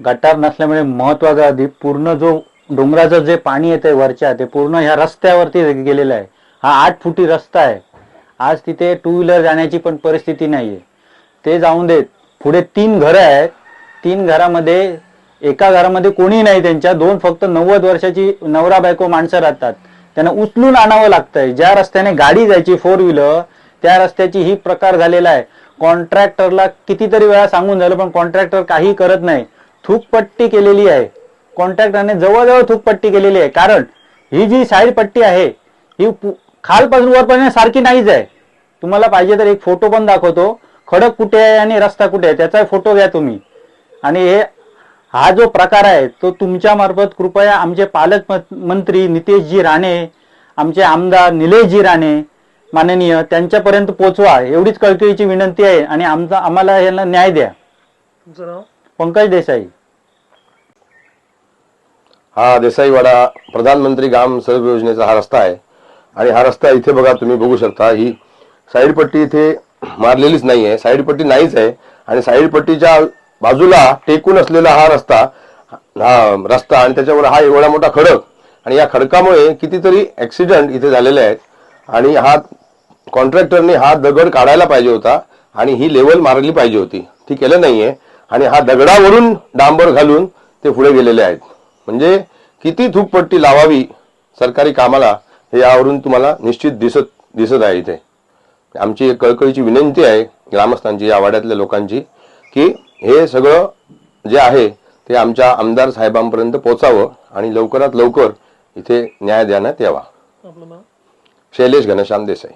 गटार नसल्यामुळे महत्त्वाचा आधी पूर्ण जो डोंगराचं जे पाणी येतंय वरच्या ते पूर्ण ह्या रस्त्यावरती गेलेलं आहे. हा आठ फुटी रस्ता आहे. आज तिथे टू व्हीलर जाण्याची पण परिस्थिती नाहीये. ते जाऊन देत. पुढे तीन घरं आहेत. तीन घरामध्ये एका घरामध्ये कोणी नाही त्यांच्या. दोन फक्त नव्वद वर्षाची नवरा बायको माणसं राहतात. त्यांना उचलून आणावं लागतंय. ज्या रस्त्याने गाडी जायची फोर व्हीलर त्या रस्त्याची ही प्रकार झालेला आहे. कॉन्ट्रॅक्टरला कितीतरी वेळा सांगून झालं पण कॉन्ट्रॅक्टर काही करत नाही. थूकपट्टी केलेली आहे. कॉन्ट्रॅक्टरने जवळजवळ थूकपट्टी केलेली आहे. कारण ही जी साईड पट्टी आहे ही खालपासून वरपर्यंत सारखी नाहीच आहे. तुम्हाला पाहिजे तर एक फोटो पण दाखवतो. खडक कुठे आहे आणि रस्ता कुठे आहे त्याचा फोटो घ्या तुम्ही. आणि हे हा जो प्रकार आहे तो तुमच्या मार्फत कृपया आमचे पालक मंत्री नितेशजी राणे आमचे आमदार निलेशजी राणे माननीय त्यांच्यापर्यंत पोहोचवा एवढीच कळकळीची विनंती आहे आणि आमचा आम्हाला यांना न्याय द्या. तुमचं नाव? पंकज देसाई. हा देसाईवाडा प्रधानमंत्री ग्राम सडक योजनेचा हा रस्ता आहे. आणि हा रस्ता इथे बघा तुम्ही बघू शकता ही साईड पट्टी इथे मारलेलीच नाही आहे साईड पट्टी नाहीच आहे. आणि साईड पट्टीच्या बाजूला टेकून असलेला हा रस्ता हा रस्ता आणि त्याच्यावर हा एवढा मोठा खडक. आणि या खडकामुळे कितीतरी ऍक्सिडेंट इथे झालेले आहेत. आणि हा कॉन्ट्रॅक्टरने हा दगड काढायला पाहिजे होता आणि ही लेवल मारली पाहिजे होती. ती केलं नाहीये. आणि हा दगडावरून डांबर घालून ते पुढे गेलेले आहेत. म्हणजे किती थूकपट्टी लावावी सरकारी कामाला हे यावरून तुम्हाला निश्चित दिसत दिसत आहे इथे. आमची एक कळकळीची विनंती आहे ग्रामस्थांची या वाड्यातल्या लोकांची की हे सगळं जे आहे ते आमच्या आमदार साहेबांपर्यंत पोचावं आणि लवकरात लवकर इथे न्याय देण्यात यावा. शैलेश घनश्याम देसाई.